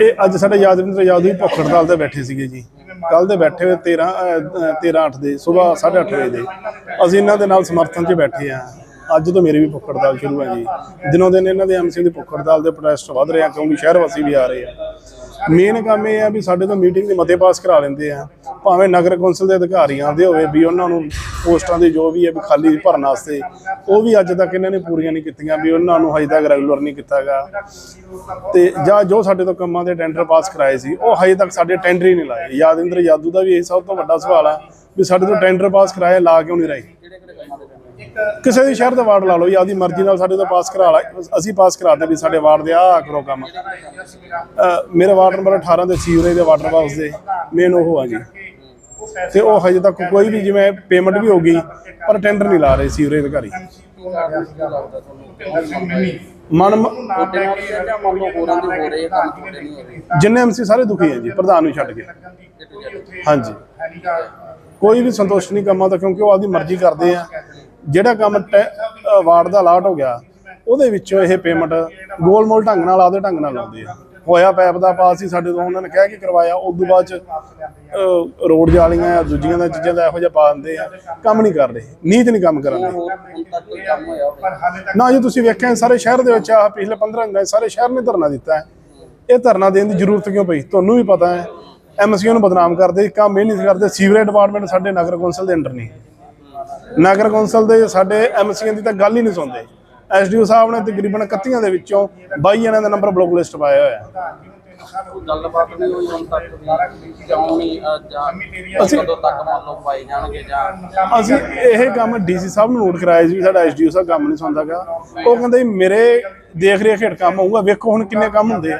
ਇਹ ਅੱਜ ਸਾਡੇ ਯਾਦਵਿੰਦਰ ਯਾਦਵੀ ਭੁੱਖ ਹੜਤਾਲ ਤੇ ਬੈਠੇ ਸੀਗੇ ਜੀ। ਕੱਲ ਦੇ ਬੈਠੇ ਹੋਏ 13 ਅਹ, 13 8 ਦੇ ਸਵੇਰ 8:30 ਵਜੇ ਦੇ। ਅਸੀਂ ਇਹਨਾਂ ਦੇ ਨਾਲ ਸਮਰਥਨ 'ਚ ਬੈਠੇ ਆ ਅੱਜ ਤੋਂ ਮੇਰੀ ਵੀ ਭੁੱਖ ਹੜਤਾਲ ਸ਼ੁਰੂ ਹੈ ਜੀ। ਦਿਨੋਂ ਦਿਨ ਇਹਨਾਂ ਦੇ ਐਮਸੀ ਦੀ ਭੁੱਖ ਹੜਤਾਲ ਦੇ ਪ੍ਰੋਟੈਸਟ ਵਧ ਰਹੇ ਆ ਕਿਉਂਕਿ ਸ਼ਹਿਰ ਵਾਸੀ ਵੀ ਆ ਰਹੇ ਆ। ਮੇਨ ਕੰਮ ਇਹ ਆ ਵੀ ਸਾਡੇ ਤੋਂ ਮੀਟਿੰਗ ਦੇ ਮਤੇ ਪਾਸ ਕਰਾ ਲੈਂਦੇ ਆ। ਭਾਵੇਂ ਨਗਰ ਕੌਂਸਲ ਦੇ ਅਧਿਕਾਰੀ ਆਉਂਦੇ ਹੋਵੇ ਵੀ ਉਹਨਾਂ ਨੂੰ ਪੋਸਟਾਂ ਦੀ ਜੋ ਵੀ ਹੈ ਵੀ ਖਾਲੀ ਭਰਨ ਵਾਸਤੇ, ਉਹ ਵੀ ਅੱਜ ਤੱਕ ਇਹਨਾਂ ਨੇ ਪੂਰੀਆਂ ਨਹੀਂ ਕੀਤੀਆਂ ਵੀ ਉਹਨਾਂ ਨੂੰ ਹਜੇ ਤੱਕ ਰੈਗੂਲਰ ਨਹੀਂ ਕੀਤਾਗਾ। ਤੇ ਜਾਂ ਜੋ ਸਾਡੇ ਤੋਂ ਕੰਮਾਂ ਦੇ ਟੈਂਡਰ ਪਾਸ ਕਰਾਏ ਸੀ, ਉਹ ਹਜੇ ਤੱਕ ਸਾਡੇ ਟੈਂਡਰ ਹੀ ਨਹੀਂ ਲਾਏ। ਯਾਦਿੰਦਰ ਯਾਦੂ ਦਾ ਵੀ ਇਹ ਸਭ ਤੋਂ ਵੱਡਾ ਸਵਾਲ ਆ ਵੀ ਸਾਡੇ ਤੋਂ ਟੈਂਡਰ ਪਾਸ ਕਰਾਏ ਲਾ ਕਿਉਂ ਨਹੀਂ ਰਹੇ ਕਿਹੜੇ ਕਿਹੜੇ ਕੰਮਾਂ ਦੇ ਟੈਂਡਰ ਕਿਸੇ ਵੀ ਸ਼ਹਿਰ ਦਾ ਵਾਰਡ ਲਾ ਲਓ ਜਾਂ, ਆਪਦੀ ਮਰਜ਼ੀ ਨਾਲ ਸਾਡੇ ਤੋਂ ਪਾਸ ਕਰਾ ਲਾ ਅਸੀਂ ਪਾਸ ਕਰਾਤੇ ਵੀ ਸਾਡੇ ਵਾਰਡ ਦੇ ਆਹ ਕਰੋ ਕੰਮ। ਅਹ ਵਾਰਡ ਨੰਬਰ 18 ਦੇ ਸੀਵਰੇਜ ਦੇ ਵਾਟਰ ਬਾਕਸ ਦੇ ਮੇਨ ਉਹ ਆ ਜੀ। ਤੇ ਉਹ ਹਜੇ ਤੱਕ ਕੋਈ ਵੀ ਜਿਵੇਂ ਪੇਮੈਂਟ ਵੀ ਹੋ ਗਈ, ਪਰ ਟੈਂਡਰ ਨਹੀਂ ਲਾ ਰਹੇ ਸੀਵਰੇਜ ਅਧਿਕਾਰੀ ਮਨ ਜਿੰਨੇ ਐਮਸੀ ਸਾਰੇ ਦੁਖੀ ਹੈ ਜੀ, ਪ੍ਰਧਾਨ ਨੂੰ ਛੱਡ ਕੇ। ਹਾਂਜੀ। ਕੋਈ ਵੀ ਸੰਤੁਸ਼ਟ ਨਹੀਂ ਕੰਮਾਂ ਦਾ ਕਿਉਂਕਿ ਉਹ ਆਪਦੀ ਮਰਜ਼ੀ ਕਰਦੇ ਆ। ਜਿਹੜਾ ਕੰਮ ਟੈ- ਵਾਰਡ ਦਾ ਅਲਾਟ ਹੋ ਗਿਆ, ਉਹਦੇ ਵਿੱਚੋਂ ਇਹ ਪੇਮੈਂਟ ਗੋਲਮੋਲ ਢੰਗ ਨਾਲ, ਆਪਦੇ ਢੰਗ ਨਾਲ ਆਉਂਦੀ ਹੈ ਹੋਇਆ ਪੈਪ ਦਾ ਪਾਸ ਸੀ, ਸਾਡੇ ਤੋਂ ਉਹਨਾਂ ਨੇ ਕਹਿ ਕੇ ਕਰਵਾਇਆ ਉਸ ਤੋਂ ਬਾਅਦ ਚ ਰੋਡ ਜਾਲੀਆਂ ਆ, ਦੂਜੀਆਂ ਦਾ ਚੀਜ਼ਾਂ ਦਾ ਇਹੋ ਜਿਹਾ ਪਾ ਦਿੰਦੇ ਆ, ਕੰਮ ਨਹੀਂ ਕਰ ਰਹੇ, ਨੀਤ ਨਹੀਂ ਕੰਮ ਕਰਨ ਦੇ। ਨਾ ਜੀ ਤੁਸੀਂ ਵੇਖਿਆ ਸਾਰੇ ਸ਼ਹਿਰ ਦੇ ਵਿੱਚ ਆ ਪਿਛਲੇ 15 ਦਿਨਾਂ ਸਾਰੇ ਸ਼ਹਿਰ ਨੇ ਧਰਨਾ ਦਿੱਤਾ ਹੈ। ਇਹ ਧਰਨਾ ਦੇਣ ਦੀ ਜ਼ਰੂਰਤ ਕਿਉਂ ਪਈ? ਤੁਹਾਨੂੰ ਵੀ ਪਤਾ ਹੈ ਐਮਸੀਓ ਨੂੰ ਬਦਨਾਮ ਕਰਦੇ ਕੰਮ ਇਹ ਨਹੀਂ ਕਰਦੇ, ਸੀਵਰੇਜ ਡਿਪਾਰਟਮੈਂਟ ਸਾਡੇ ਨਗਰ ਕੌਂਸਲ ਦੇ ਅੰਡਰ ਨਹੀਂ ਨਗਰ ਕੌਂਸਲ ਦੇ ਸਾਡੇ ਐਮਸੀਆਂ ਦੀ ਤਾਂ ਗੱਲ ਹੀ ਨਹੀਂ ਸੁਣਦੇ। ਐਸਡੀਓ ਸਾਹਿਬ ਨੇ ਤਕਰੀਬਨ 31 ਦੇ ਵਿੱਚੋਂ 22 ਜਣਿਆਂ ਦਾ ਨੰਬਰ ਬਲੌਕ ਲਿਸਟ ਪਾਇਆ ਹੋਇਆ। ਹੈ ਕੋਈ ਗੱਲਬਾਤ ਨਹੀਂ ਹੋਈ ਹੁਣ ਤੱਕ ਵੀ ਕਿਉਂ ਨਹੀਂ ਅਹ, ਜਾਂ ਅਸੀਂ- ਕਦੋਂ ਤੱਕ ਮੰਨ ਲਓ ਪਾਈ ਜਾਣਗੇ ਜਾਂ ਅਸੀਂ ਇਹ ਕੰਮ ਡੀਸੀ ਸਾਹਿਬ ਨੂੰ ਨੋਟ ਕਰਾਇਆ ਸੀ ਵੀ ਸਾਡਾ ਐਸਡੀਓ ਸਾਹਿਬ ਕੰਮ ਨਹੀਂ ਸੁਣਦਾਗਾ ਉਹ ਕਹਿੰਦੇ ਮੇਰੇ ਦੇਖ ਰੇਖ ਹੇਠ ਕੰਮ ਹੋਊਗਾ ਵੇਖੋ ਹੁਣ ਕਿੰਨੇ ਕੰਮ ਹੁੰਦੇ ਆ।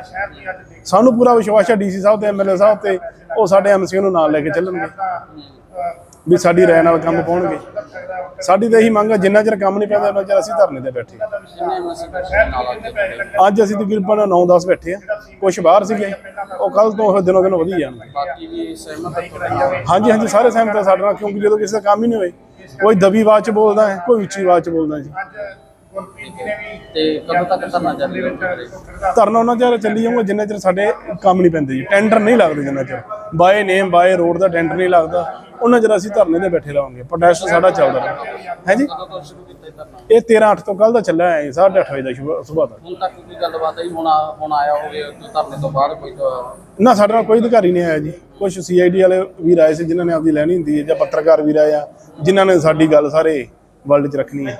ਸਾਨੂੰ ਪੂਰਾ ਵਿਸ਼ਵਾਸ ਹੈ ਡੀਸੀ ਸਾਹਿਬ ਤੇ ਐਮਐਲਏ ਸਾਹਿਬ ਤੇ ਉਹ ਸਾਡੇ ਐਮਸੀਓ ਨੂੰ ਨਾਲ ਲੈ ਕੇ ਚੱਲਣਗੇ। ਵੀ ਸਾਡੀ ਰਾਏ ਨਾਲ ਕੰਮ ਪਾਉਣਗੇ। ਸਾਡੀ ਤਾਂ ਇਹੀ ਮੰਗ ਹੈ ਜਿੰਨਾ ਚਿਰ ਕੰਮ ਨਹੀਂ ਪੈਂਦਾ ਉਹਨਾਂ ਚਿਰ ਅਸੀਂ ਧਰਨੇ ਤੇ ਬੈਠੇ ਹਾਂ। ਅੱਜ ਅਸੀਂ ਤਕਰੀਬਨ 9-10 ਬੈਠੇ ਆ ਕੁਝ ਬਾਹਰ ਸੀਗੇ। ਉਹ ਕੱਲ ਤੋਂ ਉਹ ਦਿਨੋਂ ਦਿਨ ਵਧੀ ਜਾਣਗੇ ਬਾਕੀ ਵੀ ਸਹਿਮਤ ਹੈ ਤੁਹਾਡੇ ਨਾਲ ਹਾਂਜੀ ਹਾਂਜੀ ਸਾਰੇ ਸਹਿਮਤ ਆ ਸਾਡੇ ਨਾਲ ਕਿਉਂਕਿ ਜਦੋਂ ਕਿਸੇ ਦਾ ਕੰਮ ਹੀ ਨਹੀਂ ਹੋਏ ਕੋਈ ਦਬੀ ਆਵਾਜ਼ ਚ ਬੋਲਦਾ ਹੈ ਕੋਈ ਉੱਚੀ ਆਵਾਜ਼ ਚ ਬੋਲਦਾ ਜੀ। ਤੇ ਕਦੋਂ ਤੱਕ ਧਰਨਾ? ਧਰਨਾ ਉਹਨਾਂ ਚਿਰ ਚੱਲੀ ਜਾਊਗਾ ਜਿੰਨਾ ਚਿਰ ਸਾਡੇ ਕੰਮ ਨਹੀਂ ਪੈਂਦੇ ਜੀ। ਟੈਂਡਰ ਨਹੀਂ ਲੱਗਦੇ ਜਿੰਨਾ ਚਿਰ। ਬਾਏ ਨੇਮ ਬਾਏ ਰੋਡ ਦਾ ਟੈਂਡਰ ਨਹੀਂ ਲੱਗਦਾ। ਉਹਨਾਂ ਚਿਰ ਅਸੀਂ ਧਰਨੇ ਤੇ ਬੈਠੇ ਰਹਾਂਗੇ ਪ੍ਰੋਟੈਸਟ ਸਾਡਾ ਚੱਲਦਾ ਰਹੇ ਹੈ ਜੀ? ਇਹ ਧਰਨਾ ਇਹ 13 8 ਤੋਂ ਕੱਲ ਦਾ ਚੱਲਿਆ ਹੈ 8:30 ਵਜੇ ਦਾ ਸਵੇਰ ਦਾ। ਹੁਣ ਤੱਕ ਕੋਈ ਗੱਲਬਾਤ ਹੈ ਹੁਣ ਹੁਣ ਆਇਆ ਹੋਵੇ ਧਰਨੇ ਤੋਂ ਬਾਅਦ ਕੋਈ ਤਾਂ ਨਾ ਸਾਡੇ ਨਾਲ ਕੋਈ ਅਧਿਕਾਰੀ ਨਹੀਂ ਆਇਆ ਜੀ। ਕੁਝ ਸੀਆਈਡੀ ਵਾਲੇ ਵੀਰ ਆਏ ਸੀ ਜਿਨ੍ਹਾਂ ਨੇ ਆਪਦੀ ਲੈਣੀ ਹੁੰਦੀ ਹੈ ਜਾਂ ਪੱਤਰਕਾਰ ਵੀਰ ਆਏ ਆ ਜਿਨ੍ਹਾਂ ਨੇ ਸਾਡੀ ਗੱਲ ਸਾਰੇ ਵਰਲਡ 'ਚ ਰੱਖਣੀ ਹੈ।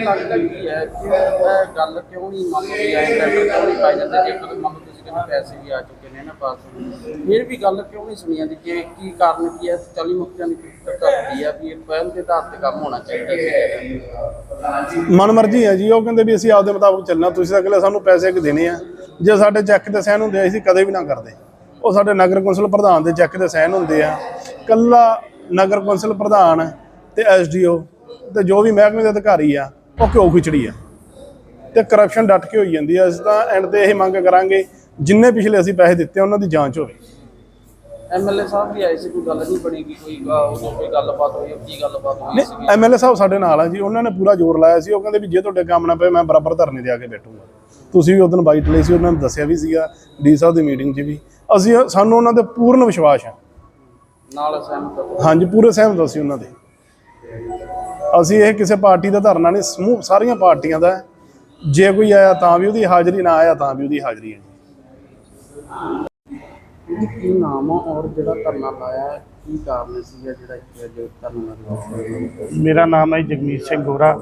ਲੱਗਦਾ ਕੀ ਹੈ ਕਿ ਇਹ ਗੱਲ ਕਿਉਂ ਨਹੀਂ ਮੰਨ ਰਹੀ ਹੈ ਟੈਂਡਰ ਕਿਉਂ ਨਹੀਂ ਪਾਈ ਜਾਂਦੇ? ਜੇ ਕਦੇ ਮੰਨ ਲਓ ਤੁਸੀਂ ਪੈਸੇ ਵੀ ਆ ਚੁੱਕੇ ਨੇ ਨਾ ਪਾਸ ਫਿਰ ਵੀ ਗੱਲ ਕਿਉਂ ਨਹੀਂ ਸੁਣੀ ਜਾਂਦੀ ਕਿ ਕੀ ਕਾਰਨ ਕੀ ਹੈ? 40 ਮੁਕਤਿਆਂ ਦੀ ਧਰਤੀ ਹੈ ਵੀ ਇਹ ਪਹਿਲ ਦੇ ਆਧਾਰ ਤੇ ਕੰਮ ਹੋਣਾ ਚਾਹੀਦਾ ਸੀ ਮਨਮਰਜ਼ੀ ਹੈ ਜੀ, ਉਹ ਕਹਿੰਦੇ ਵੀ ਅਸੀਂ ਆਪਦੇ ਮੁਤਾਬਕ ਚੱਲਣਾ, ਤੁਸੀਂ ਤਾਂ ਅਗਲੇ ਸਾਨੂੰ ਪੈਸੇ ਕਿ ਦੇਣੇ ਆ। ਜੇ ਸਾਡੇ ਚੈੱਕ ਤੇ ਸਾਈਨ ਹੁੰਦੇ ਅਸੀਂ ਕਦੇ ਵੀ ਨਾ ਕਰਦੇ। ਉਹ ਸਾਡੇ ਨਗਰ ਕੌਂਸਲ ਪ੍ਰਧਾਨ ਦੇ ਚੈੱਕ ਤੇ ਸਾਈਨ ਹੁੰਦੇ ਆ। ਕੱਲਾ ਨਗਰ ਕੌਂਸਲ ਪ੍ਰਧਾਨ ਤੇ ਐਸਡੀਓ ਤੇ ਜੋ ਵੀ ਮਹਿਕਮੇ ਦੇ ਅਧਿਕਾਰੀ ਆ, ਉਹ ਕਿਉਂ ਖਿਚੜੀ ਆ। ਤੇ ਕਰਪਸ਼ਨ ਡਟ ਕੇ ਹੋਈ ਜਾਂਦੀ ਆ। ਅਸੀਂ ਤਾਂ ਐਂਡ ਤੇ ਇਹ ਮੰਗ ਕਰਾਂਗੇ ਜਿੰਨੇ ਪਿਛਲੇ ਅਸੀਂ ਪੈਸੇ ਦਿੱਤੇ ਉਹਨਾਂ ਦੀ ਜਾਂਚ ਹੋਵੇ। ਐਮਐਲਏ ਸਾਹਿਬ ਵੀ ਆਏ ਸੀ ਕੋਈ ਗੱਲ ਨਹੀਂ ਬਣੇਗੀ ਕੋਈ ਅਹ, ਉਦੋਂ ਕੋਈ ਗੱਲਬਾਤ ਹੋਈ ਕੀ ਗੱਲਬਾਤ ਹੋਈ ਸੀ ਐਮਐਲਏ ਸਾਹਿਬ ਸਾਡੇ ਨਾਲ ਆ ਜੀ ਉਹਨਾਂ ਨੇ ਪੂਰਾ ਜ਼ੋਰ ਲਾਇਆ ਸੀ ਉਹ ਕਹਿੰਦੇ ਵੀ ਜੇ ਤੁਹਾਡੇ ਕੰਮ ਨਾ ਪਏ ਮੈਂ ਬਰਾਬਰ ਧਰਨੇ ਤੇ ਆ ਕੇ ਬੈਠੂੰਗਾ। ਤੁਸੀਂ ਵੀ ਉਦੋਂ ਬਾਈਟ ਲਈ ਸੀ ਉਹਨਾਂ ਨੇ ਦੱਸਿਆ ਵੀ ਸੀਗਾ ਡੀ ਸਾਹਿਬ ਦੀ ਮੀਟਿੰਗ 'ਚ ਵੀ। ਅਸੀਂ ਸਾਨੂੰ ਉਹਨਾਂ ਤੇ ਪੂਰਨ ਵਿਸ਼ਵਾਸ ਆ। ਨਾਲ ਸਹਿਮਤ ਹੋ। ਹਾਂਜੀ ਪੂਰੇ ਸਹਿਮਤ ਅਸੀਂ ਉਹਨਾਂ ਦੇ। ਅਸੀਂ ਇਹ ਕਿਸੇ ਪਾਰਟੀ ਦਾ ਧਰਨਾ ਨਹੀਂ ਸਮੂਹ ਸਾਰੀਆਂ ਪਾਰਟੀਆਂ ਦਾ। ਹੈ। ਜੇ ਕੋਈ ਆਇਆ ਤਾਂ ਵੀ ਉਹਦੀ ਹਾਜ਼ਰੀ ਨਾ ਆਇਆ ਤਾਂ ਵੀ ਉਹਦੀ ਹਾਜ਼ਰੀ ਹੈ ਕੀ ਨਾਮ ਆ ਔਰ ਜਿਹੜਾ ਧਰਨਾ ਲਾਇਆ ਹੈ, ਕੀ ਕਾਰਨ ਸੀ ਜਿਹੜਾ ਇੱਥੇ ਅੱਜ ਧਰਨਾ ਲਾਇਆ? ਮੇਰਾ ਨਾਮ ਹੈ ਜਗਮੀਤ ਸਿੰਘ ਗੋਰਾ।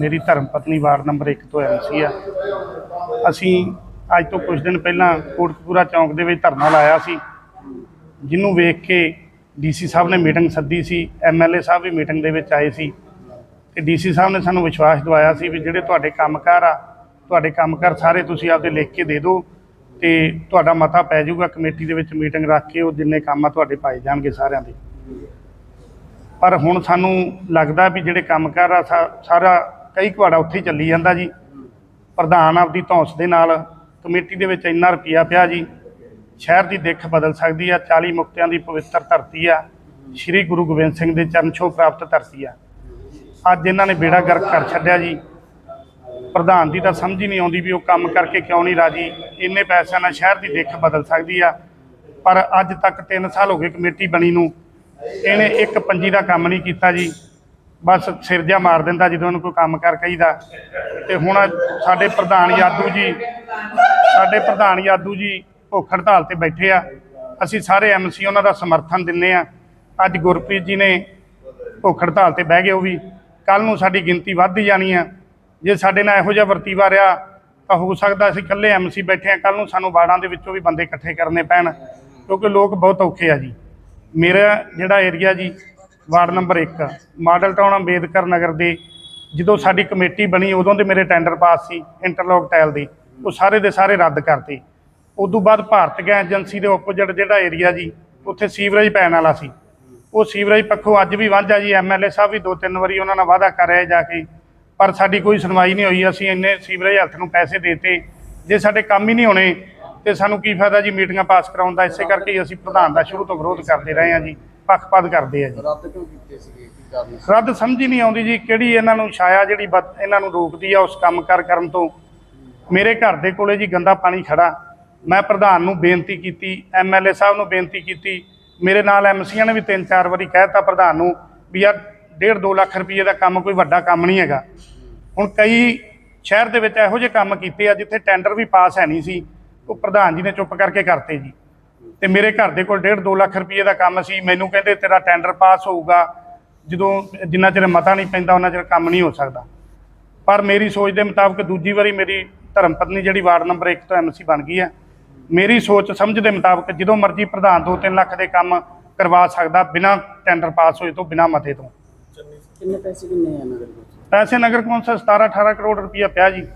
ਮੇਰੀ ਧਰਮ ਪਤਨੀ ਵਾਰਡ ਨੰਬਰ 1 ਤੋਂ ਐਮਸੀ ਆ। ਅਸੀਂ ਅੱਜ ਤੋਂ ਕੁਝ ਦਿਨ ਪਹਿਲਾਂ ਕੋਟਕਪੂਰਾ ਚੌਂਕ ਦੇ ਵਿੱਚ ਧਰਨਾ ਲਾਇਆ ਸੀ ਜਿਹਨੂੰ ਵੇਖ ਕੇ ਡੀਸੀ ਸਾਹਿਬ ਨੇ ਮੀਟਿੰਗ ਸੱਦੀ ਸੀ ਐਮਐਲਏ ਸਾਹਿਬ ਵੀ ਮੀਟਿੰਗ ਦੇ ਵਿੱਚ ਆਏ ਸੀ। ਤੇ ਡੀਸੀ ਸਾਹਿਬ ਨੇ ਸਾਨੂੰ ਵਿਸ਼ਵਾਸ ਦਿਵਾਇਆ ਸੀ ਵੀ ਜਿਹੜੇ ਤੁਹਾਡੇ ਕੰਮਕਾਰ ਆ ਤੁਹਾਡੇ ਕੰਮਕਾਰ ਸਾਰੇ ਤੁਸੀਂ ਆਪਦੇ ਲਿਖ ਕੇ ਦੇ ਦਿਓ। ਤੇ ਤੁਹਾਡਾ ਮਤਾ ਪੈ ਜਾਊਗਾ, ਕਮੇਟੀ ਦੇ ਵਿੱਚ ਮੀਟਿੰਗ ਰੱਖ ਕੇ ਉਹ ਜਿੰਨੇ ਕੰਮ ਆ ਤੁਹਾਡੇ ਪਾਏ ਜਾਣਗੇ ਸਾਰਿਆਂ ਦੇ। ਪਰ ਹੁਣ ਸਾਨੂੰ ਲੱਗਦਾ ਵੀ ਜਿਹੜੇ ਕੰਮ ਕੰਮਕਾਰ ਆ ਸਾਰਾ ਕਈ ਕੁਆੜਾ ਉੱਥੇ ਹੀ ਚੱਲੀ ਜਾਂਦਾ ਜੀ। ਪ੍ਰਧਾਨ ਆਪਦੀ ਧੌਂਸ ਦੇ ਨਾਲ ਕਮੇਟੀ ਦੇ ਵਿੱਚ ਇੰਨਾ ਰੁਪਿਆ ਪਿਆ ਜੀ। ਸ਼ਹਿਰ ਦੀ ਦਿੱਖ ਬਦਲ ਸਕਦੀ ਆ 40 ਮੁਕਤਿਆਂ ਦੀ ਪਵਿੱਤਰ ਧਰਤੀ ਆ। ਸ੍ਰੀ ਗੁਰੂ ਗੋਬਿੰਦ ਸਿੰਘ ਦੇ ਚਰਨ ਛੋਹ ਪ੍ਰਾਪਤ ਧਰਤੀ ਆ। ਅੱਜ ਇਹਨਾਂ ਨੇ ਬੇੜਾ ਗਰਕ ਕਰ ਛੱਡਿਆ ਜੀ। ਪ੍ਰਧਾਨ ਦੀ ਤਾਂ ਸਮਝ ਹੀ ਨਹੀਂ ਆਉਂਦੀ ਵੀ ਉਹ ਕੰਮ ਕਰਕੇ ਕਿਉਂ ਨਹੀਂ ਰਾਜੀ। ਇੰਨੇ ਪੈਸਿਆਂ ਨਾਲ ਸ਼ਹਿਰ ਦੀ ਦਿੱਖ ਬਦਲ ਸਕਦੀ ਆ। ਪਰ ਅੱਜ ਤੱਕ 3 ਸਾਲ ਹੋ ਗਏ ਕਮੇਟੀ ਬਣੀ ਨੂੰ। ਇਹਨੇ ਇੱਕ ਪੰਜੀ ਦਾ ਕੰਮ ਨਹੀਂ ਕੀਤਾ ਜੀ। ਬਸ ਸਿਰ ਜਿਹਾ ਮਾਰ ਦਿੰਦਾ ਜਦੋਂ ਉਹਨੂੰ ਕੋਈ ਕੰਮ ਕਰ ਕਹੀਦਾ। ਤੇ ਹੁਣ ਸਾਡੇ ਪ੍ਰਧਾਨ ਯਾਦੂ ਜੀ, ਸਾਡੇ ਪ੍ਰਧਾਨ ਯਾਦੂ ਜੀ ਭੁੱਖ ਹੜਤਾਲ ਤੇ ਬੈਠੇ ਆ। ਅਸੀਂ ਸਾਰੇ ਐਮਸੀ ਉਹਨਾਂ ਦਾ ਸਮਰਥਨ ਦਿੰਨੇ ਆ। ਅੱਜ ਗੁਰਪ੍ਰੀਤ ਜੀ ਨੇ ਭੁੱਖ ਹੜਤਾਲ ਤੇ ਬਹਿ ਗਏ ਉਹ ਵੀ। ਕੱਲ ਨੂੰ ਸਾਡੀ ਗਿਣਤੀ ਵੱਧ ਜਾਣੀ ਆ। ਜੇ ਸਾਡੇ ਨਾਲ ਇਹੋ ਜਿਹਾ ਵਰਤੀਵਾ ਰਿਹਾ, ਤਾਂ ਹੋ ਸਕਦਾ ਅਸੀਂ ਇਕੱਲੇ ਐਮਸੀ ਬੈਠੇ ਆ ਕੱਲ ਨੂੰ ਸਾਨੂੰ ਵਾਰਡਾਂ ਦੇ ਵਿੱਚੋਂ ਵੀ ਬੰਦੇ ਇਕੱਠੇ ਕਰਨੇ ਪੈਣ, ਕਿਉਂਕਿ ਲੋਕ ਬਹੁਤ ਔਖੇ ਆ ਜੀ। ਮੇਰਾ ਜਿਹੜਾ ਏਰੀਆ ਜੀ, ward number 1 Model Town Ambedkar Nagar ਦੇ, ਜਦੋਂ ਸਾਡੀ ਕਮੇਟੀ ਬਣੀ, ਉਦੋਂ ਦੇ ਮੇਰੇ ਟੈਂਡਰ ਪਾਸ ਸੀ ਇੰਟਰਲੌਕ ਟਾਇਲ ਦੇ, ਉਹ ਸਾਰੇ ਦੇ ਸਾਰੇ ਰੱਦ ਕਰਤੇ। ਉਦੋਂ ਬਾਅਦ ਭਾਰਤ ਗੈਸ ਏਜੰਸੀ ਦੇ ਆਪੋਜ਼ਿਟ ਜਿਹੜਾ ਏਰੀਆ ਜੀ, ਉੱਥੇ ਸੀਵਰੇਜ ਪੈਣ ਵਾਲਾ ਸੀ। ਉਹ ਸੀਵਰੇਜ ਪੱਖੋਂ ਅੱਜ ਵੀ ਵਾਂਝਾ ਜੀ ਐਮਐਲਏ ਸਾਹਿਬ ਵੀ ਦੋ ਤਿੰਨ ਵਾਰੀ ਉਹਨਾਂ ਨਾਲ ਵਾਅਦਾ ਕਰ ਰਹੇ ਜਾ ਕੇ ਪਰ ਸਾਡੀ ਕੋਈ ਸੁਣਵਾਈ ਨਹੀਂ ਹੋਈ ਅਸੀਂ ਇੰਨੇ ਸੀਵਰੇਜ ਹੈਲਥ ਨੂੰ ਪੈਸੇ ਦੇਤੇ ਜੇ ਸਾਡੇ ਕੰਮ ਹੀ ਨਹੀਂ ਹੋਣੇ ਤੇ ਸਾਨੂੰ ਕੀ ਫਾਇਦਾ ਜੀ ਮੀਟਿੰਗਾਂ ਪਾਸ ਕਰਾਉਣ ਦਾ? ਇਸੇ ਕਰਕੇ ਅਸੀਂ ਪ੍ਰਧਾਨ ਦਾ ਸ਼ੁਰੂ ਤੋਂ ਵਿਰੋਧ ਕਰਦੇ ਰਹੇ ਹਾਂ ਜੀ ਪੱਖਪਾਤ ਕਰਦੇ ਆ ਜੀ। ਰੱਦ ਕਿਉਂ ਕੀਤੇ ਸੀਗੇ? ਕੀ ਕਾਰਨ? ਰੱਦ ਸਮਝ ਹੀ ਨਹੀਂ ਆਉਂਦੀ ਜੀ ਕਿਹੜੀ ਇਹਨਾਂ ਨੂੰ ਛਾਇਆ ਜਿਹੜੀ ਇਹਨਾਂ ਨੂੰ ਰੋਕਦੀ ਆ ਉਸ ਕੰਮ ਕਾਰ ਕਰਨ ਤੋਂ? ਮੇਰੇ ਘਰ ਦੇ ਕੋਲੇ ਜੀ ਗੰਦਾ ਪਾਣੀ ਖੜਾ। ਮੈਂ ਪ੍ਰਧਾਨ ਨੂੰ ਬੇਨਤੀ ਕੀਤੀ ਐਮਐਲਏ ਸਾਹਿਬ ਨੂੰ ਬੇਨਤੀ ਕੀਤੀ। ਮੇਰੇ ਨਾਲ ਐਮਸੀਆਂ ਨੇ ਵੀ ਤਿੰਨ ਚਾਰ ਵਾਰੀ ਕਹਿਤਾ ਪ੍ਰਧਾਨ ਨੂੰ ਵੀ ਯਾਰ 1.5 2 ਲੱਖ ਰੁਪਏ ਦਾ ਕੰਮ ਕੋਈ ਵੱਡਾ ਕੰਮ ਨਹੀਂ ਹੈਗਾ। ਹੁਣ ਕਈ ਸ਼ਹਿਰ ਦੇ ਵਿੱਚ ਇਹੋ ਜਿਹੇ ਕੰਮ ਕੀਤੇ ਆ ਜਿੱਥੇ ਟੈਂਡਰ ਵੀ ਪਾਸ ਹੈ ਨਹੀਂ ਸੀ। ਉਹ ਪ੍ਰਧਾਨ ਜੀ ਨੇ ਚੁੱਪ ਕਰਕੇ ਕਰਤੇ ਜੀ। ਤੇ ਮੇਰੇ ਘਰ ਦੇ ਕੋਲ 1.5 2 ਲੱਖ ਰੁਪਏ ਦਾ ਕੰਮ ਸੀ। ਮੈਨੂੰ ਕਹਿੰਦੇ ਤੇਰਾ ਟੈਂਡਰ ਪਾਸ ਹੋਊਗਾ। ਜਦੋਂ ਜਿੰਨਾ ਚਿਰ ਮਤਾ ਨਹੀਂ ਪੈਂਦਾ, ਉਹਨਾਂ ਚਿਰ ਕੰਮ ਨਹੀਂ ਹੋ ਸਕਦਾ। ਪਰ ਮੇਰੀ ਸੋਚ ਦੇ ਮੁਤਾਬਕ ਦੂਜੀ ਵਾਰੀ ਮੇਰੀ ਧਰਮ ਪਤਨੀ ਜਿਹੜੀ ਵਾਰਡ ਨੰਬਰ 1 ਤੋਂ ਐਮਸੀ ਬਣ ਗਈ ਹੈ। ਮੇਰੀ ਸੋਚ ਸਮਝ ਦੇ ਮੁਤਾਬਕ ਜਦੋਂ ਮਰਜ਼ੀ ਪ੍ਰਧਾਨ 2-3 ਲੱਖ ਦੇ ਕੰਮ ਕਰਵਾ ਸਕਦਾ ਬਿਨਾਂ ਟੈਂਡਰ ਪਾਸ ਹੋਏ ਤੋਂ, ਬਿਨਾਂ ਮਤੇ ਤੋਂ। ਕਿੰਨੇ ਪੈਸੇ ਕਿੰਨੇ ਆ ਨਗਰ ਵਿੱਚ? ਪੈਸੇ ਨਗਰ ਕੌਂਸਲ 17-18 ਕਰੋੜ ਰੁਪਇਆ ਪਿਆ ਜੀ।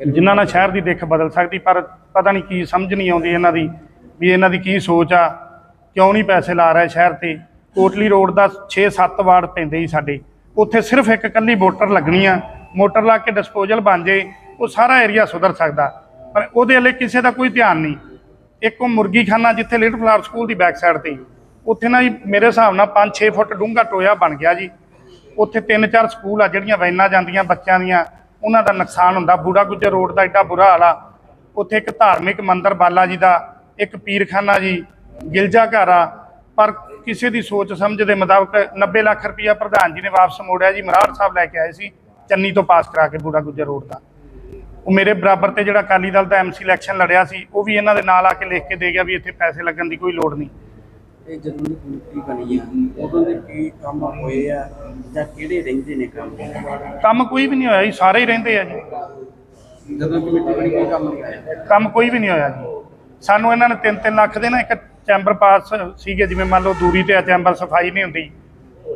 ਜਿਨ੍ਹਾਂ ਨਾਲ ਸ਼ਹਿਰ ਦੀ ਦਿੱਖ ਬਦਲ ਸਕਦੀ ਪਰ ਪਤਾ ਨਹੀਂ ਕੀ ਸਮਝ ਨਹੀਂ ਆਉਂਦੀ ਇਹਨਾਂ ਦੀ ਵੀ ਇਹਨਾਂ ਦੀ ਕੀ ਸੋਚ ਆ। ਕਿਉਂ ਨਹੀਂ ਪੈਸੇ ਲਾ ਰਹੇ ਸ਼ਹਿਰ ਤੇ? ਕੋਟਲੀ ਰੋਡ ਦਾ 6-7 ਵਾਰਡ ਪੈਂਦੇ ਜੀ ਸਾਡੇ। ਉੱਥੇ ਸਿਰਫ ਇੱਕ ਕੱਲੀ ਮੋਟਰ ਲੱਗਣੀ ਆ। ਮੋਟਰ ਲਾ ਕੇ ਡਿਸਪੋਜ਼ਲ ਬਣ ਜੇ ਉਹ ਸਾਰਾ ਏਰੀਆ ਸੁਧਰ ਸਕਦਾ। ਪਰ ਉਹਦੇ ਲਈ ਕਿਸੇ ਦਾ ਕੋਈ ਧਿਆਨ ਨਹੀਂ। ਇੱਕ ਉਹ ਮੁਰਗੀ ਖਾਨਾ ਜਿੱਥੇ ਲਿਟਲ ਫਲਾਵਰ ਸਕੂਲ ਦੀ ਬੈਕ ਸਾਈਡ ਤੇ। ਉੱਥੇ ਨਾ ਜੀ ਮੇਰੇ ਹਿਸਾਬ ਨਾਲ 5-6 ਫੁੱਟ ਡੂੰਘਾ ਟੋਇਆ ਬਣ ਗਿਆ ਜੀ। ਉੱਥੇ ਤਿੰਨ ਚਾਰ ਸਕੂਲ ਆ ਜਿਹੜੀਆਂ ਵੈਨਾਂ ਜਾਂਦੀਆਂ ਬੱਚਿਆਂ ਦੀਆਂ, ਉਹਨਾਂ ਦਾ ਨੁਕਸਾਨ ਹੁੰਦਾ। ਬੂੜਾ ਗੁੱਜਰ ਰੋਡ ਦਾ ਐਡਾ ਬੁਰਾ ਹਾਲ ਆ। ਉੱਥੇ ਇੱਕ ਧਾਰਮਿਕ ਮੰਦਿਰ ਬਾਲਾ ਜੀ ਦਾ, ਇੱਕ ਪੀਰਖਾਨਾ ਜੀ, ਗਿਲਜਾ ਘਰ ਆ। ਪਰ ਕਿਸੇ ਦੀ ਸੋਚ ਸਮਝ ਦੇ ਮੁਤਾਬਕ 90 ਲੱਖ ਰੁਪਇਆ ਪ੍ਰਧਾਨ ਜੀ ਨੇ ਵਾਪਸ ਮੋੜਿਆ ਜੀ। ਮਰਾੜ ਸਾਹਿਬ ਲੈ ਕੇ ਆਏ ਸੀ, ਚੰਨੀ ਤੋਂ ਪਾਸ ਕਰਾ ਕੇ ਬੂੜਾ ਗੁੱਜਰ ਰੋਡ ਦਾ। ਉਹ ਮੇਰੇ ਬਰਾਬਰ ਤੇ ਜਿਹੜਾ ਅਕਾਲੀ ਦਲ ਦਾ ਐਮਸੀ ਇਲੈਕਸ਼ਨ ਲੜਿਆ ਸੀ, ਉਹ ਵੀ ਇਹਨਾਂ ਦੇ ਨਾਲ ਆ ਕੇ ਲਿਖ ਕੇ ਦੇ ਗਿਆ ਵੀ ਇੱਥੇ ਪੈਸੇ ਲੱਗਣ ਦੀ ਕੋਈ ਲੋੜ ਨਹੀਂ। ਇਹ ਜਦੋਂ ਦੀ ਕਮੇਟੀ ਬਣੀ ਆ। ਉਦੋਂ ਦੇ ਕੀ ਕੰਮ ਹੋਏ ਆ ਜਾਂ ਕਿਹੜੇ ਰਹਿੰਦੇ ਨੇ ਕੰਮ? ਕੰਮ ਕੋਈ ਵੀ ਨਹੀਂ ਹੋਇਆ ਜੀ ਸਾਰੇ ਹੀ ਰਹਿੰਦੇ ਆ ਜੀ। ਜਦੋਂ ਕਮੇਟੀ ਬਣੀ ਕੀ ਕੰਮ ਹੋਇਆ? ਕੰਮ ਕੋਈ ਵੀ ਨਹੀਂ ਹੋਇਆ ਜੀ। ਸਾਨੂੰ ਇਹਨਾਂ ਨੇ 3-3 ਲੱਖ ਦੇ ਨਾ ਇੱਕ ਚੈਂਬਰ ਪਾਸ ਸੀਗੇ ਜਿਵੇਂ ਮੰਨ ਲਓ ਦੂਰੀ ਤੇ ਆ ਚੈਂਬਰ ਸਫ਼ਾਈ ਨਹੀਂ ਹੁੰਦੀ।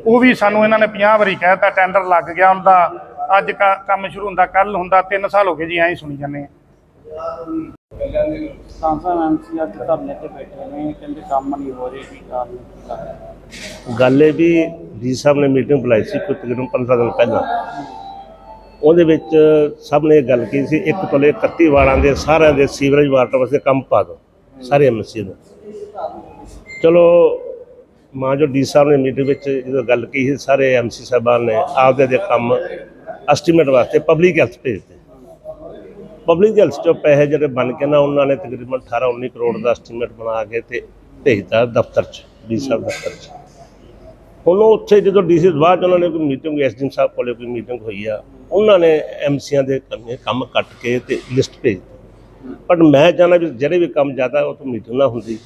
ਉਹ ਵੀ ਸਾਨੂੰ ਇਹਨਾਂ ਨੇ 50 ਵਾਰੀ ਕਹਿਤਾ ਟੈਂਡਰ ਲੱਗ ਗਿਆ ਉਹਦਾ। ਅੱਜ ਕੰਮ ਸ਼ੁਰੂ ਹੁੰਦਾ ਕੱਲ ਹੁੰਦਾ 3 ਸਾਲ ਹੋ ਗਏ ਜੀ ਐਂ ਸੁਣੀ ਜਾਂਦੇ ਆ। ਸਾਂਸਾ ਐਮਸੀ ਅੱਜ ਧਰਨੇ ਤੇ ਬੈਠੇ ਨੇ ਕਹਿੰਦੇ ਕੰਮ ਨਹੀਂ ਹੋ ਰਹੇ ਕੀ ਕਾਰਨ ਕੀ ਕਾਰਨ ਗੱਲ ਇਹ ਵੀ ਜੀ ਸਾਹਿਬ ਨੇ ਮੀਟਿੰਗ ਬੁਲਾਈ ਸੀ ਕੋਈ ਤਕਰੀਬਨ 15 ਦਿਨ ਪਹਿਲਾਂ। ਉਹਦੇ ਵਿੱਚ ਸਭ ਨੇ ਇਹ ਗੱਲ ਕੀਤੀ ਸੀ ਇੱਕ ਤੋਂ ਲੈ 31 ਵਾਰਡਾਂ ਦੇ ਸਾਰਿਆਂ ਦੇ ਸੀਵਰੇਜ ਵਾਟਰ ਵਾਸਤੇ ਕੰਮ ਪਾ ਦਿਓ ਸਾਰੇ ਐਮਸੀ ਦਾ। ਚਲੋ ਮਾਂ ਜੋ ਡੀ ਸਾਹਿਬ ਨੇ ਮੀਟਿੰਗ ਵਿੱਚ ਜਦੋਂ ਗੱਲ ਕੀਤੀ ਸੀ, ਸਾਰੇ ਐਮਸੀ ਸਾਹਿਬਾਨ ਨੇ ਆਪਦੇ ਦੇ ਕੰਮ ਐਸਟੀਮੇਟ ਵਾਸਤੇ ਪਬਲਿਕ ਹੈਲਥ ਭੇਜਦੇ ਪਬਲਿਕ ਹੈਲਥ ਚੋਂ ਪੈਸੇ ਜਿਹੜੇ ਬਣ ਕੇ ਨਾ, ਉਹਨਾਂ ਨੇ ਤਕਰੀਬਨ 18 19 ਕਰੋੜ ਦਾ ਐਸਟੀਮੇਟ ਬਣਾ ਕੇ ਤੇ ਭੇਜਤਾ ਦਫ਼ਤਰ 'ਚ, ਡੀ ਸਾਹਿਬ ਦਫ਼ਤਰ 'ਚ। ਹੁਣ ਉਹ ਉੱਥੇ ਜਦੋਂ ਡੀਸੀ ਬਾਅਦ 'ਚ ਉਹਨਾਂ ਨੇ ਕੋਈ ਮੀਟਿੰਗ ਐਸਡੀਐਮ ਸਾਹਿਬ ਕੋਲੇ ਕੋਈ ਮੀਟਿੰਗ ਹੋਈ ਆ, ਉਹਨਾਂ ਨੇ ਐਮਸੀਆਂ ਦੇ ਕੰਮ- ਕੱਟ ਕੇ ਤੇ ਲਿਸਟ ਭੇਜ ਦਿੱਤੀ। ਪਰ ਮੈਂ ਚਾਹੁੰਦਾ ਵੀ ਜਿਹੜੇ ਵੀ ਕੰਮ ਜ਼ਿਆਦਾ ਉਹ ਤੋਂ ਮੀਟਿੰਗ ਨਾ ਹੁੰਦੀ।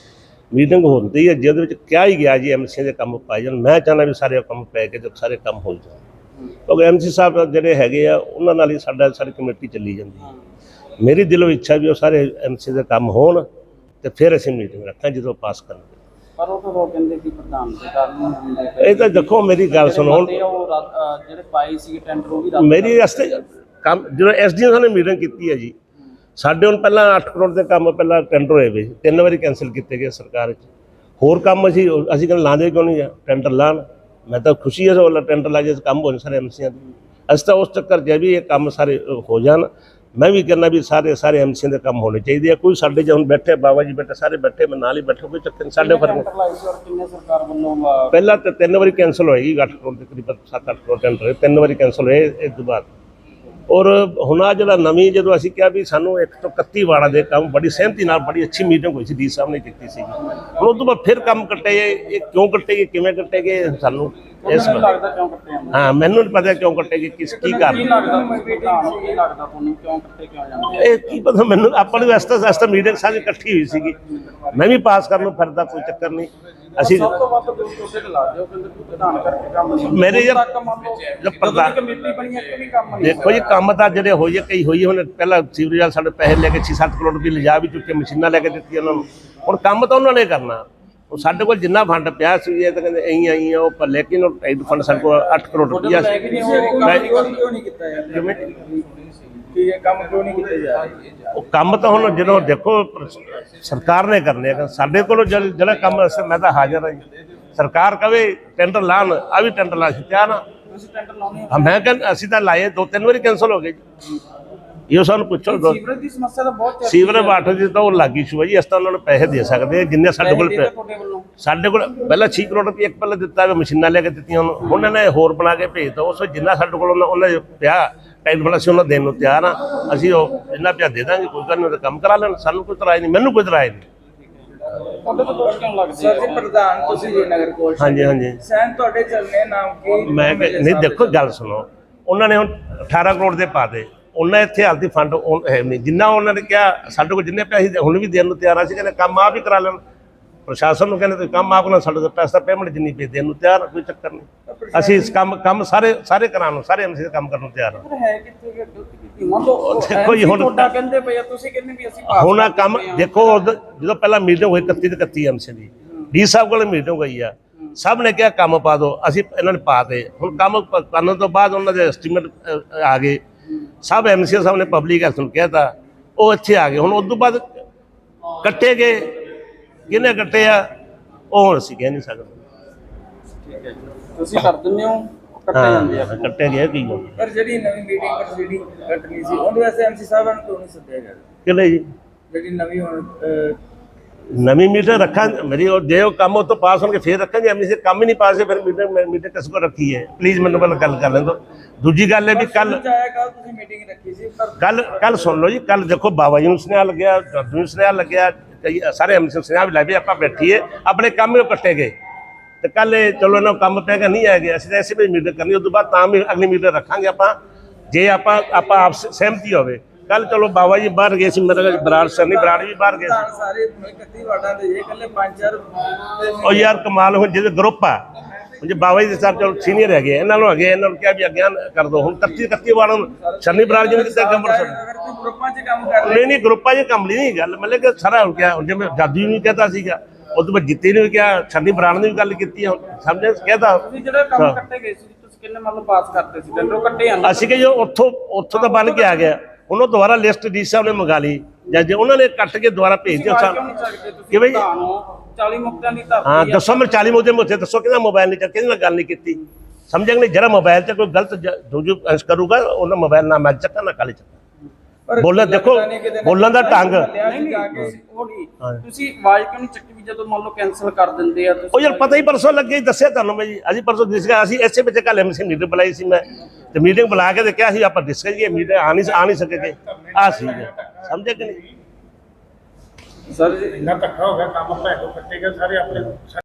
ਮੀਟਿੰਗ ਹੁੰਦੀ ਹੈ ਜਿਹਦੇ ਵਿੱਚ ਕਿਹਾ ਹੀ ਗਿਆ ਜੀ ਐਮਸੀਆਂ ਦੇ ਕੰਮ ਪਾਏ ਜਾਣ। ਮੈਂ ਚਾਹੁੰਦਾ ਵੀ ਸਾਰੇ ਕੰਮ ਪੈ ਕੇ ਤੇ ਸਾਰੇ ਕੰਮ ਹੋ ਜਾਣ। ਕਿਉਂਕਿ ਐਮਸੀ ਸਾਹਿਬ ਜਿਹੜੇ ਹੈਗੇ ਆ, ਉਹਨਾਂ ਨਾਲ ਹੀ ਸਾਡਾ ਸਾਰੀ ਕਮੇਟੀ ਚੱਲੀ ਜਾਂਦੀ ਹੈ ਮੇਰੀ ਦਿਲੋਂ ਇੱਛਾ ਵੀ ਉਹ ਸਾਰੇ ਐਮਸੀ ਦੇ ਕੰਮ ਹੋਣ ਤੇ ਫਿਰ ਅਸੀਂ ਮੀਟਿੰਗ ਰੱਖਾਂ ਜਦੋਂ ਪਾਸ ਕਰਾਂਗੇ ਪਰ ਉਹ ਤਾਂ ਉਹ ਕਹਿੰਦੇ ਕਿ ਪ੍ਰਧਾਨ ਦੇ ਕਾਰਨ ਨਹੀਂ ਹੁੰਦੇ ਪਏ। ਇਹ ਤਾਂ ਦੇਖੋ ਮੇਰੀ ਗੱਲ ਸੁਣੋ ਹੁਣ। ਤੇ ਉਹ ਰੱਦ- ਅਹ ਜਿਹੜੇ ਪਾਏ ਸੀ ਟੈਂਡਰ ਉਹ ਵੀ ਰੱਦ ਮੇਰੀ ਰਸਤੇ ਕੰਮ ਜਦੋਂ ਐਸਡੀਐਮ ਸਾਹਿਬ ਨੇ ਮੀਟਿੰਗ ਕੀਤੀ ਹੈ ਜੀ ਸਾਡੇ ਹੁਣ ਪਹਿਲਾਂ 8 ਕਰੋੜ ਦੇ ਕੰਮ ਪਹਿਲਾਂ ਟੈਂਡਰ ਹੋਏ ਵੇ। ਤਿੰਨ ਵਾਰੀ ਕੈਨਸਲ ਕੀਤੇ ਗਏ ਸਰਕਾਰ ਵਿੱਚ। ਹੋਰ ਕੰਮ ਅਸੀਂ ਅਸੀਂ ਕਹਿੰਦੇ ਲਾਉਂਦੇ ਕਿਉਂ ਨਹੀਂ ਆ? ਟੈਂਡਰ ਲਾਣ। ਮੈਂ ਤਾਂ ਖੁਸ਼ੀ ਹੈ ਸੋ ਟੈਂਡਰ ਲਾ ਜੇ ਕੰਮ ਹੋਣ ਸਾਰੇ ਐਮਸੀਆਂ ਦੇ। ਅਸੀਂ ਤਾਂ ਉਸ ਚੱਕਰ ਹੈ ਵੀ ਇਹ ਕੰਮ ਸਾਰੇ ਹੋ ਜਾਣ। ਮੈਂ ਵੀ ਕਹਿੰਦਾ ਵੀ ਸਾਰੇ ਸਾਰੇ ਐਮਸੀਆਂ ਦੇ ਕੰਮ ਹੋਣੇ ਚਾਹੀਦੇ ਆ। ਕੋਈ ਸਾਡੇ ਜੇ ਹੁਣ ਬੈਠੇ ਬਾਬਾ ਜੀ ਬੈਠੇ ਸਾਰੇ ਬੈਠੇ ਮੈਂ ਨਾਲ ਹੀ ਬੈਠੋ ਕੋਈ ਚੱਕਰ ਨਹੀਂ ਸਾਡੇ ਵੱਲੋਂ ਅਹ, ਪਹਿਲਾਂ ਤਾਂ ਤਿੰਨ ਵਾਰੀ ਕੈਨਸਲ ਹੋਏਗੀ 8 ਕਰੋੜ ਦੇ ਕਰੀਬ 7-8 ਕਰੋੜ ਟੈਂਡਰ ਹੋਏ ਤਿੰਨ ਵਾਰੀ ਕੈਨਸਲ ਹੋਏ ਇਸ ਤੋਂ ਬਾਅਦ। ਔਰ ਹੁਣ ਆ ਜਿਹੜਾ ਨਵੀਂ ਜਦੋਂ ਅਸੀਂ ਕਿਹਾ ਵੀ ਸਾਨੂੰ ਇੱਕ ਤੋਂ 31 ਵਾਰਾਂ ਦੇ ਕੰਮ ਬੜੀ ਸਹਿਮਤੀ ਨਾਲ ਬੜੀ ਅੱਛੀ ਮੀਟਿੰਗ ਹੋਈ ਸੀ ਡੀ ਸਾਹਿਬ ਨੇ ਕੀਤੀ ਸੀ ਹੁਣ ਉਸ ਤੋਂ ਬਾਅਦ ਫਿਰ ਕੰਮ ਕੱਟੇ ਇਹ ਕਿਉਂ ਕੱਟੇ ਗਏ ਕਿਵੇਂ ਕੱਟੇ ਗਏ ਸਾਨੂੰ ਇਸ ਤੁਹਾਨੂੰ ਲੱਗਦਾ ਕਿਉਂ ਕੱਟੇ ਜਾਂਦੇ? ਹਾਂ ਮੈਨੂੰ ਨਹੀਂ ਪਤਾ ਕਿਉਂ ਕੱਟੇ ਗਏ ਕਿਸ ਕੀ ਕੀ ਕਾਰਨ। ਲੱਗਦਾ ਪ੍ਰਧਾਨ ਨੂੰ ਕੀ ਲੱਗਦਾ ਤੁਹਾਨੂੰ ਕਿਉਂ ਕੱਟੇ ਕਿਉਂ ਜਾਂਦੇ? ਇਹ ਕੀ ਪਤਾ ਮੈਨੂੰ ਆਪਾਂ ਨੂੰ ਵੈਸੇ ਤਾਂ ਵੈਸੇ ਤਾਂ ਮੀਟਿੰਗ ਸਾਰੀ ਇਕੱਠੀ ਹੋਈ ਸੀਗੀ। ਮੈਂ ਵੀ ਪਾਸ ਕਰਨ ਨੂੰ ਫਿਰਦਾ ਕੋਈ ਚੱਕਰ ਨਹੀਂ। ਅਸੀਂ ਸਭ ਤੋਂ ਵੱਧ ਦੋ ਟੋਟੇ ਤੇ ਲਾ ਦਿਓ ਕਹਿੰਦੇ ਤੂੰ ਪ੍ਰਧਾਨ ਕਰਕੇ ਕੰਮ ਨਹੀਂ ਮੇਰੇ ਯਾਰ- ਤੱਕ ਮੰਨ ਲਓ ਜਦ ਜਦੋਂ ਪ੍ਰਧਾਨ- ਦੀ ਕਮੇਟੀ ਬਣੀ ਹੈ ਕੋਈ ਕੰਮ ਨਹੀਂ ਦੇਖੋ ਜੀ ਕੰਮ ਤਾਂ ਜਿਹੜੇ ਹੋਈ ਹੈ ਕਈ ਹੋਈ ਹੈ, ਹੁਣ ਪਹਿਲਾਂ ਸੀਵਰੇਜ ਵਾਲੇ ਸਾਡੇ ਪੈਸੇ ਲੈ ਕੇ 6-7 ਕਰੋੜ ਰੁਪਏ ਲਿਜਾ ਵੀ ਚੁੱਕੇ ਮਸ਼ੀਨਾਂ ਲੈ ਕੇ ਦਿੱਤੀ ਉਹਨਾਂ ਨੂੰ। ਹੁਣ ਕੰਮ ਤਾਂ ਉਹਨਾਂ ਨੇ ਕਰਨਾ। ਉਹ ਸਾਡੇ ਕੋਲ ਜਿੰਨਾ ਫੰਡ ਪਿਆ ਸੀ ਇਹ ਤਾਂ ਕਹਿੰਦੇ ਐਂ ਆਈ ਆ ਉਹ ਪਰ ਲੇਕਿਨ ਉਹ ਟਾਈਟ ਫੰਡ ਸਾਡੇ ਕੋਲ 8 ਕਰੋੜ ਰੁਪਇਆ ਸੀ। ਕੰਮ ਕਿਉਂ ਨਹੀਂ ਕੀਤਾ ਯਾਰ? ਜਿਵੇਂ ਕੀ ਇਹ ਕੰਮ ਕਿਉਂ ਨਹੀਂ ਕੀਤਾ ਜਾ ਰਿਹਾ? ਉਹ ਕੰਮ ਤਾਂ ਹੁਣ ਜਦੋਂ ਦੇਖੋ ਸਰਕਾਰ ਨੇ ਕਰਨੇ ਆ ਸਾਡੇ ਕੋਲ ਜਿਹੜਾ ਕੰਮ ਅਸੀਂ ਮੈਂ ਤਾਂ ਹਾਜ਼ਰ ਹਾਂ। ਸਰਕਾਰ ਕਵੇ ਟੈਂਡਰ ਲਾਣ ਆ ਵੀ ਟੈਂਡਰ ਲਾ ਸੀ ਨਾ ਤੁਸੀਂ ਟੈਂਡਰ ਲਾਉਣੇ ਮੈਂ ਕਹਿੰਦਾ ਅਸੀਂ ਤਾਂ ਲਾਏ ਦੋ ਤਿੰਨ ਵਾਰੀ ਕੈਨਸਲ ਹੋ ਗਏ ਜੀ। ਇਹ ਸਾਨੂੰ ਪੁੱਛੋ ਸੀਵਰੇਜ ਦੀ ਸਮੱਸਿਆ ਤਾਂ ਬਹੁਤ ਸੀਵਰੇਜ ਵਾਟਰ ਦੀ ਤਾਂ ਉਹ ਲੱਗੀ ਸ਼ੂ ਹੈ ਜੀ ਅਸੀਂ ਤਾਂ ਉਹਨਾਂ ਨੂੰ ਪੈਸੇ ਦੇ ਸਕਦੇ ਹਾਂ ਜਿੰਨੇ ਸਾਡੇ ਕੋਲ ਵੱਲੋਂ। ਸਾਡੇ ਕੋਲ ਪਹਿਲਾਂ 6 ਕਰੋੜ ਰੁਪਏ ਇੱਕ ਪਹਿਲਾਂ ਦਿੱਤਾ ਵੀ ਮਸ਼ੀਨਾਂ ਲੈ ਕੇ ਦਿੱਤੀਆਂ ਉਹਨੂੰ। ਨੇ ਹੋਰ ਬਣਾ ਕੇ ਭੇਜਤਾ ਉਸ ਜਿੰਨਾ ਸਾਡੇ ਕੋਲ ਉਹਨਾਂ ਉਹਨਾਂ ਦੇ ਪਿਆ ਟਾਈਮ ਬਣਾ ਸੀ ਉਹਨਾਂ ਦੇਣ ਨੂੰ ਤਿਆਰ ਆ। ਅਸੀਂ ਉਹ ਜਿੰਨਾ ਪਿਆ ਦੇ ਦਾਂਗੇ ਕੋਈ ਗੱਲ ਨਹੀਂ ਉਹ ਤਾਂ ਕੰਮ ਕਰਾ ਲੈਣ। ਸਾਨੂੰ ਕੋਈ ਇਤਰਾਜ਼ ਨਹੀਂ ਮੈਨੂੰ ਕੋਈ ਇਤਰਾਜ਼ ਨਹੀਂ। ਤੁਹਾਡੇ ਤੋਂ ਦੋਸ਼ ਕਿਉਂ ਲੱਗਦੇ ਸਰ ਜੀ ਪ੍ਰਧਾਨ ਤੁਸੀਂ ਜੀ ਨਗਰ ਕੌਰ ਹਾਂਜੀ ਹਾਂਜੀ। ਸੈਨ ਤੁਹਾਡੇ ਚੱਲਨੇ ਨਾਮ ਕੀ? ਮੈਂ ਨਹੀਂ ਦੇਖੋ ਗੱਲ ਸੁਣੋ। ਉਹਨਾਂ ਨੇ ਹੁਣ 18 ਕਰੋੜ ਦੇ ਪਾ ਦੇ ਉਹਨਾਂ ਇੱਥੇ ਹਾਲਤੀ ਫੰਡ ਉਹ ਹੈ ਨਹੀਂ। ਜਿੰਨਾ ਉਹਨਾਂ ਨੇ ਕਿਹਾ ਸਾਡੇ ਕੋਲ ਜਿੰਨੇ ਪੈਸੇ ਹੁਣ ਵੀ ਦੇਣ ਨੂੰ ਤਿਆਰ ਆ ਸੀ ਕਹਿੰਦੇ ਕੰਮ ਆਪ ਹੀ ਕਰਾ ਲੈਣ। ਪ੍ਰਸ਼ਾਸਨ ਨੂੰ ਕਹਿੰਦੇ ਤੁਸੀਂ ਕੰਮ ਆਪ ਨਾਲ ਸਾਡੇ ਤੋਂ ਪੈਸਾ ਪੇਮੈਂਟ ਜਿੰਨੀ ਪੇ ਦੇਣ ਨੂੰ ਤਿਆਰ ਕੋਈ ਚੱਕਰ ਨਹੀਂ। ਅਸੀਂ ਇਸ ਕੰਮ ਕੰਮ ਸਾਰੇ ਸਾਰੇ ਕਰਾਉਣ ਨੂੰ ਸਾਰੇ ਐਮਸੀ ਕੰਮ ਕਰਨ ਨੂੰ ਤਿਆਰ ਹਾਂ ਕਿੱਥੇ ਦੇਖੋ ਜੀ, ਹੁਣ- ਕਹਿੰਦੇ ਪਏ ਤੁਸੀਂ ਕਹਿੰਦੇ ਵੀ ਅਸੀਂ ਹੁਣ ਕੰਮ। ਦੇਖੋ ਜਦੋਂ ਪਹਿਲਾਂ ਮੀਟਿੰਗ ਹੋਈ 31 ਤੇ 31 ਐਮਸੀ ਦੀ। ਡੀ ਸਾਹਿਬ ਕੋਲ ਮੀਟਿੰਗ ਹੋਈ ਆ। ਸਭ ਨੇ ਕਿਹਾ ਕੰਮ ਪਾ ਦਿਓ ਅਸੀਂ ਇਹਨਾਂ ਨੇ ਪਾ ਦੇ ਹੁਣ ਕੰਮ ਕਰਨ ਤੋਂ ਬਾਅਦ ਉਹਨਾਂ ਦੇ ਐਸਟੀਮੇਟ ਆ ਗਏ। ਸਭ ਐਮਸੀ ਸਾਹਿਬ ਨੇ ਪਬਲਿਕ ਹੈਲਥ ਨੂੰ ਕਹਿਤਾ ਉਹ ਇੱਥੇ ਆ ਗਏ। ਹੁਣ ਉਸ ਤੋਂ ਬਾਅਦ ਕੱਟੇ ਗਏ। ਕਿਹਨੇ ਕੱਟੇ ਆ? ਉਹ ਹੁਣ ਅਸੀਂ ਕਹਿ ਨਹੀਂ ਸਕਦੇ। ਠੀਕ ਹੈ। ਤੁਸੀਂ ਕਰ ਦਿੰਦੇ ਹੋ? ਕੱਟੇ ਜਾਂਦੇ ਆ। ਕੱਟੇ ਗਏ ਕੀ ਗੱਲ? ਪਰ ਜਿਹੜੀ ਨਵੀਂ ਮੀਟਿੰਗ ਪ੍ਰੋਸੀਡਿੰਗ ਕੱਟਣੀ ਸੀ ਉਹਦੇ ਵਾਸਤੇ ਐਮਸੀ ਸਾਹਿਬਾਂ ਨੂੰ ਕਿਉਂ ਨਹੀਂ ਸੱਦਿਆ ਗਿਆ? ਕਿਹੜੇ ਜੀ? ਜਿਹੜੀ ਨਵੀਂ ਹੁਣ ਨਵੀਂ ਮੀਟਰ ਰੱਖਾਂ ਮੇਰੀ ਉਹ ਜੇ ਉਹ ਕੰਮ ਉਹ ਤੋਂ ਪਾਸ ਹੋਣਗੇ ਫੇਰ ਰੱਖਾਂਗੇ। ਐਮਸੀ ਕੰਮ ਹੀ ਨਹੀਂ ਪਾਸ ਹੈ ਫਿਰ ਮੀਟਰ ਮੀਟਰ ਕਿਸ ਕੋ ਰੱਖੀ ਹੈ? ਪਲੀਜ਼ ਮੈਨੂੰ ਪਹਿਲਾਂ ਗੱਲ ਕਰ ਲੈਣ ਦਿਓ। ਦੂਜੀ ਗੱਲ ਹੈ ਵੀ ਕੱਲ ਤੁਸੀਂ ਮੀਟਿੰਗ ਰੱਖੀ ਸੀ ਕੱਲ ਕੱਲ ਸੁਣ ਲਓ ਜੀ ਕੱਲ ਦੇਖੋ ਬਾਬਾ ਜੀ ਨੂੰ ਸੁਨੇਹਾ ਲੱਗਿਆ ਦਾਦੂ ਨੂੰ ਸੁਨੇਹਾ ਲੱਗਿਆ ਕਈ ਸਾਰੇ ਐਮਸੀ ਨੂੰ ਸੁਨੇਹਾ ਵੀ ਲੱਗ ਆਪਾਂ ਬੈਠੀਏ ਆਪਣੇ ਕੰਮ ਹੀ ਕੱਟੇ ਗਏ। ਤੇ ਕੱਲ ਚਲੋ ਨੂੰ ਕੰਮ ਪੈ ਗਿਆ ਨਹੀਂ ਆਏਗਾ ਅਸੀਂ ਤਾਂ ਐਸੇ ਵੀ ਮੀਟਿੰਗ ਕਰਨੀ ਉਸ ਤੋਂ ਬਾਅਦ ਤਾਂ ਵੀ ਅਗਲੀ ਮੀਟਿੰਗ ਰੱਖਾਂਗੇ ਆਪਾਂ। ਜੇ ਆਪਾਂ ਆਪਾਂ ਆਪ ਸਹਿਮਤੀ ਹੋਵੇ। ਕੱਲ ਚਲੋ ਬਾਬਾ ਜੀ ਬਾਹਰ ਗਏ ਸੀ ਮੇਰੇ ਬਰਾੜ ਸਰ ਨਹੀਂ ਬਰਾੜ ਵੀ ਬਾਹਰ ਗਏ ਸੀ। ਸਾਰੇ 31 ਵਾਰਡਾਂ ਦੇ ਇਹ ਇਕੱਲੇ ਪੰਜ ਚਾਰ ਉਹ ਯਾਰ ਕਮਾਲ ਹੁਣ ਜਿਹਦੇ ਗਰੁੱਪ ਆ। ਹੁਣ ਜੇ ਬਾਬਾ ਜੀ ਦੇ ਸਰ ਚਲੋ ਸੀਨੀਅਰ ਹੈਗੇ ਇਹਨਾਂ ਨੂੰ ਹੈਗੇ ਇਹਨਾਂ ਨੂੰ ਕਿਹਾ ਵੀ ਅਗਿਆਨ ਕਰ ਦੋ। ਹੁਣ 31 31 ਵਾਰਾਂ ਨੂੰ ਸ਼ਨੀ ਬਰਾੜ ਜੀ ਨੇ ਕੀਤਾ ਕੰਮ ਸਰ ਅਗਰ ਤੁਸੀਂ ਗਰੁੱਪਾਂ 'ਚ ਕੰਮ ਕਰ ਨਹੀਂ ਨਹੀਂ ਗਰੁੱਪਾਂ 'ਚ ਕੰਮ ਨਹੀਂ ਗੱਲ। ਮਤਲਬ ਕਿ ਸਾਰਾ ਹੋ ਗਿਆ ਹੁਣ ਜਿਵੇਂ ਜਾਦੂ ਨੂੰ ਕਹਤਾ ਸੀਗਾ ਉਹ ਤੋਂ ਬਾਅਦ ਜਿੱਤੇ ਨੇ ਵੀ ਕਿਹਾ ਛੰਨੀ ਬਰਾੜ ਨੇ ਵੀ ਗੱਲ ਕੀਤੀ ਹੁਣ ਸਮਝੇ ਕਹਤਾ। ਤੁਸੀਂ ਜਿਹੜਾ ਕੰਮ ਕੱਟੇ ਗਏ ਸੀ ਤੁਸੀਂ ਕਿੰਨੇ ਮੰਨ ਲਓ ਪਾਸ ਕਰਤੇ ਸੀ? ਉਹ ਕੱਟੇ ਜਾਂਦੇ ਅਸੀਂ ਕਿ ਜੋ ਉੱਥੋਂ ਉੱਥੋਂ ਤਾਂ ਬਣ ਕੇ ਆ ਗਿਆ। ਉਹਨੂੰ ਦੁਬਾਰਾ ਲਿਸਟ ਡੀ ਸਾਹਿਬ ਨੇ ਮੰਗਾ ਲਈ ਜਾਂ ਜੇ ਉਹਨਾਂ ਨੇ ਕੱਟ ਕੇ ਦੁਬਾਰਾ ਭੇਜ ਸਕਦੇ ਤੁਸੀਂ ਕਿਵੇਂ ਜੀ? ਪ੍ਰਧਾਨ ਹੋ 40 ਮੁਕਤਿਆਂ ਦੀ ਧਰਤੀ ਹਾਂ। ਦੱਸੋ ਮੈਂ 40 ਮੁੱਦੇ ਮੁੱਦੇ ਦੱਸੋ ਕਿਹਦਾ ਮੋਬਾਈਲ ਨਹੀਂ ਚੱਕਿਆ ਕਿਹਦੇ ਨਾਲ ਗੱਲ ਨਹੀਂ ਕੀਤੀ ਨਹੀਂ ਜਿਹੜਾ ਮੋਬਾਈਲ ਤੇ ਕੋਈ ਗਲਤ ਦੂਜੂ ਅੰਸ਼ ਕਰੂਗਾ ਉਹਨਾਂ ਮੋਬਾਈਲ ਨਾ ਮੈਂ ਚੱਕਾਂ ਨਾ ਕਾਲੇ ਚੱਕਾਂ ਬੋਲਣ ਦੇਖੋ ਬੋਲਣ ਦਾ ਢੰਗ। ਤੁਸੀਂ ਆਵਾਜ਼ ਕਿਉਂ ਨਹੀਂ ਚੱਕੀ ਵੀ ਜਦੋਂ ਮੰਨ ਲਓ ਕੈਨਸਲ ਕਰ ਦਿੰਦੇ ਆ ਤੁਸੀਂ ਉਹ ਯਾਰ ਪਤਾ ਹੀ ਪਰਸੋਂ ਲੱਗੇ ਹੀ ਦੱਸਿਆ ਤੁਹਾਨੂੰ ਮੈਂ ਜੀ। ਅਸੀਂ ਪਰਸੋਂ ਡਿਸਕਸ ਅਸੀਂ ਐਸੇ ਵਿੱਚ ਕੱਲ ਐਮਸੀ ਮੀਟਿੰਗ ਬੁਲਾਈ ਸੀ ਮੈਂ। ਤੇ ਮੀਟਿੰਗ ਬੁਲਾ ਕੇ ਤੇ ਕਿਹਾ ਸੀ ਆਪਾਂ ਡਿਸਕਸ ਕਰੀਏ ਮੀਟਿੰਗ ਆ ਨਹੀਂ ਆ ਨਹੀਂ ਸਕੇਗੇ। ਆ ਸੀ ਸਮਝੇ ਕਿ ਨਹੀਂ? ਸਰ ਇੰਨਾ ਧੱਕਾ ਹੋ ਗਿਆ ਕੰਮ ਭੈਣੋ ਕੱਟੇ ਗਏ ਸਾਰੇ ਆਪਣੇ